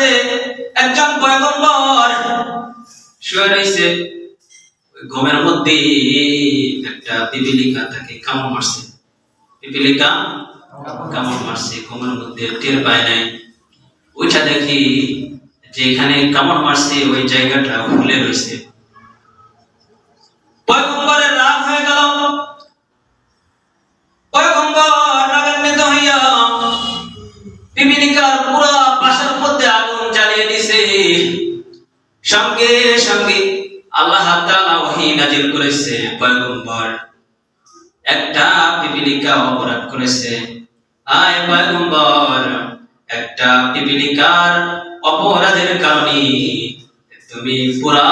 মাঝে একজন পয়গম্বর। শুয়ে রয়েছে। ঘুমের মধ্যে একটা পিপিলিকা তাকে কামড় মারছে। পিপিলিকা কামড় মারছে, ঘুমের মধ্যে টের পায় নাই। ওইটা দেখি যে এখানে কামড় মারছে, ওই জায়গাটা খুলে রয়েছে। সঙ্গে সঙ্গে আল্লাহ নাজিল করেছে পয়গম্বর। একটা পিপিলিকা অপরাধ করেছে। আয় পয়গম্বর, একটা পিপিলিকার অপরাধের কারণে তুমি পুরা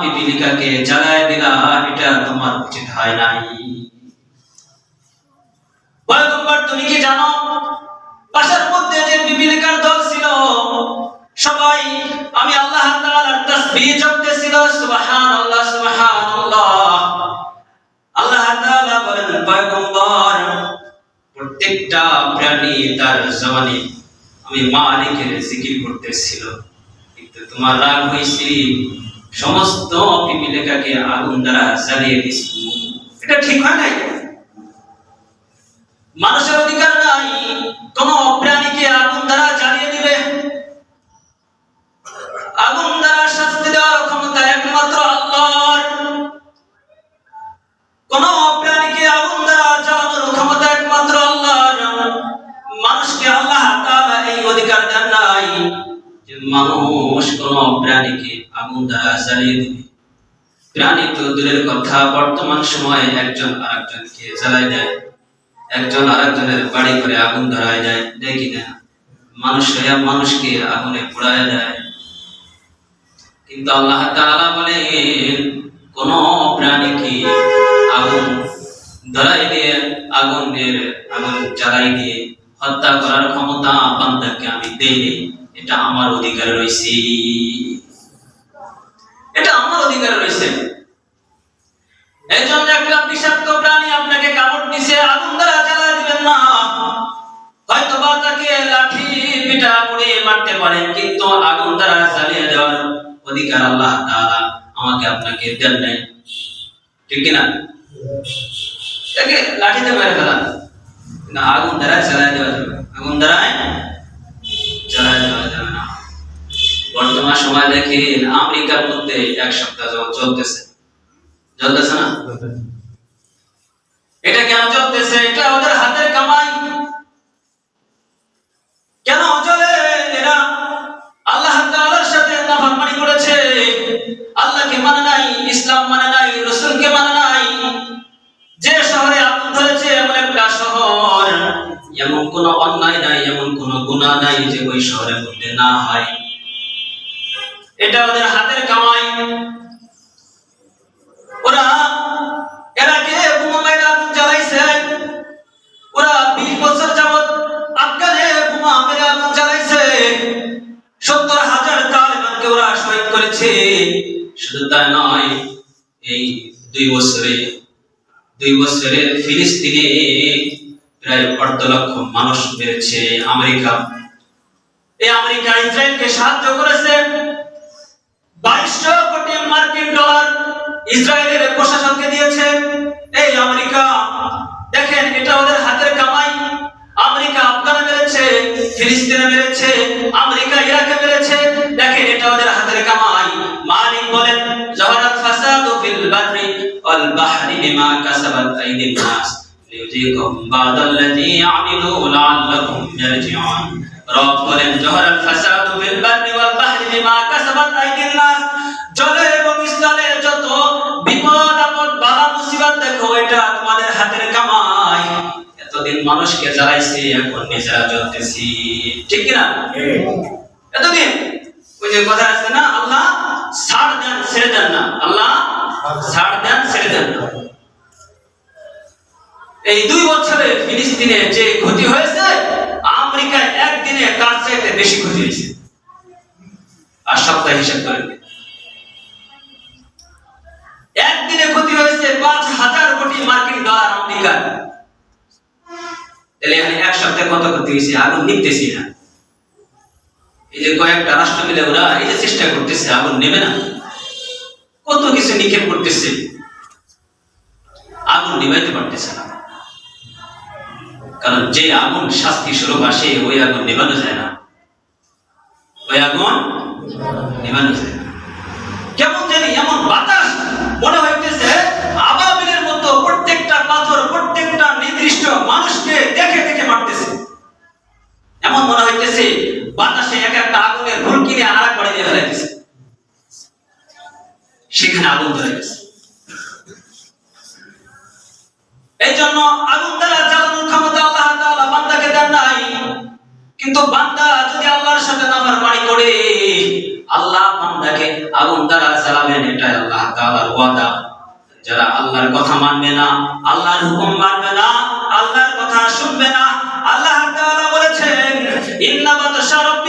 পিপিলিকাকে জ্বালায় দিলা, এটা তোমার উচিত হয় নাই। পয়গম্বর, তুমি কি জানো? বাসার মধ্যে যে পিপিলিকার দল ছিল, সবাই তাসবিহ জপতেছিল সুবহানাল্লাহ সুবহানাল্লাহ। আল্লাহ তাআলা বলেন, পয়গম্বর, প্রত্যেকটা প্রাণী তার আমি মালিকের জিকির করতেছিল। কিন্তু তোমার রাগ হয়েছে সমস্ত আগুন দ্বারা জ্বালিয়ে দিছি এটা ঠিক হয় নাই? মানুষের অধিকার নাই। কোন প্রাণীকে যে মানুষ কোন প্রাণীকে আগুন দ্বারা জ্বালিয়ে দিবে। প্রাণী তো দূরের কথা, বর্তমান সময়ে একজন আরেকজনকে জ্বালাই দেয়। একজন আরেকজনের বাড়ি করে আগুন ধরায় দেয়, দেখি না। মানুষ মানুষকে আগুনে পোড়ায় দেয়। কিন্তু আল্লাহ তাআলা বলেন, কোন প্রাণীকে আগুন ধরাই দিয়ে, আগুনের আগুন জ্বালাই দিয়ে হত্যা করার ক্ষমতা বান্দাকে আমি দেইনি। এটা আমার অধিকার রয়েছে। এটা আমার অধিকার রয়েছে। এই একটা বিষাক্ত প্রাণী আপনাকে কামড় দিছে, আগুন দ্বারা জ্বালা দিবেন না। হয়তো বা তাকে লাঠি পিটা করে মারতে পারেন, কিন্তু আগুন দ্বারা জ্বালিয়ে দেওয়ার অধিকার আল্লাহ তাআলা আমাকে আপনাকে দেন নাই। ঠিক কি না তাকে লাঠিতে মেরে ফেলা আগুন দ্বারা জ্বালায় দেওয়া আগুন দ্বারায় জ্বালায় বর্তমান সময় দেখেন আমেরিকার মধ্যে এক সপ্তাহ চলতেছে। চলতেছে না? এটা কেন চলতেছে? এটা ওদের হাতের কামাই। কেন চলে এমন কোন অন্যায় নাই এমন কোন গুনাহ নাই যে ওই শহরের মধ্যে না হয়। এটা ওদের হাতের কামাই। ওরা, এরা কে? শুধু তাই নয়, এই দুই বছরে দুই বছরে ফিলিস্তিনে প্রায় অর্ধ লক্ষ মানুষ মেরেছে আমেরিকা। এই আমেরিকা ইসরায়েলকে সাহায্য করেছে। বাইশশো কোটি মার্কিন ডলার ইসরায়েলের প্রশাসনকে দিয়েছে। এই আমেরিকা, দেখেন, এটা ওদের হাতের কামাই। আমেরিকা আফগানে মেরেছে, ফিলিস্তিনে মেরেছে, আমেরিকা ইরাকে মেরেছে। দেখেন, এটা ওদের হাতের কামাই। মালিক বলেন, জহরাত ফাসাদু ফিল বাররি ওয়াল বাহরি বিমা কাসাবাত আইদিন নাস। লিউযিকাহুম বাদাল্লাযী আমিলু লাআল্লাহুম ইয়ারজিউন রব বলেন জহরাত ফাসাদু ফিল বাররি ওয়াল বাহরি বিমা কাসাবাত আইদিন নাস। জলে এবং স্থলে যত বিপদ আপদ বালা মুসিবত দেখো এটা তোমাদের হাতের কামাই। এতদিন মানুষকে জ্বালাইছে এখন নিজেরা জ্বলতেছি। ঠিক কিনা? এতদিন? ওই যে কথা আছে না আল্লাহ ছাড় দেন ছেড়ে দেন না আল্লাহ ছাড় দেন ছেড়ে দেন না এই দুই বছরে ফিলিস্তিনে যে ক্ষতি হয়েছে, আমেরিকায় একদিনে তার চাইতে বেশি ক্ষতি হয়েছে? আর সপ্তাহে হিসাব করেন। একদিনে ক্ষতি হয়েছে পাঁচ হাজার কোটি মার্কিন ডলার আমেরিকার। তাহলে এখানে এক সপ্তাহে কত ক্ষতি হয়েছে? আগুন নিতেছি না। এই যে কয়েকটা রাষ্ট্র মিলে ওরা এই যে চেষ্টা করতেছে, আগুন নেবে না। কত কিছু নিক্ষেপ করতেছে আগুন নিভাইতে পারতেছে না কারণ যে আগুন শাস্তি স্বরূপ আসে, ওই আগুন নেভানো যায় না। ওই আগুন নেভানো যায় না। কেমন জানি এমন বাতাস মনে হইতেছে, আবাবিলের মতো প্রত্যেকটা পাথর, প্রত্যেকটা নির্দিষ্ট মানুষকে দেখে দেখে মারতেছে। এমন মনে হইতেছে, বাতাসে এক একটা আগুনের ফুলকি নিয়ে এক বাড়ি দিয়ে ফেলাইতেছে। সেখানে আগুন ধরে গেছে। এই জন্য আগুন দ্বারা কিন্তু বান্দা যদি আল্লাহর সাথে নাফরমানি করে, আল্লাহ বান্দাকে আগুন দ্বারা জ্বালাবেন এটা আল্লাহ তাআলার ওয়াদা। যারা আল্লাহর কথা মানবে না, আল্লাহর হুকুম মানবে না, আল্লাহর কথা শুনবে না, আল্লাহ তাআলা বলেছেন ইন্নামাত বাতাশা রাব্বি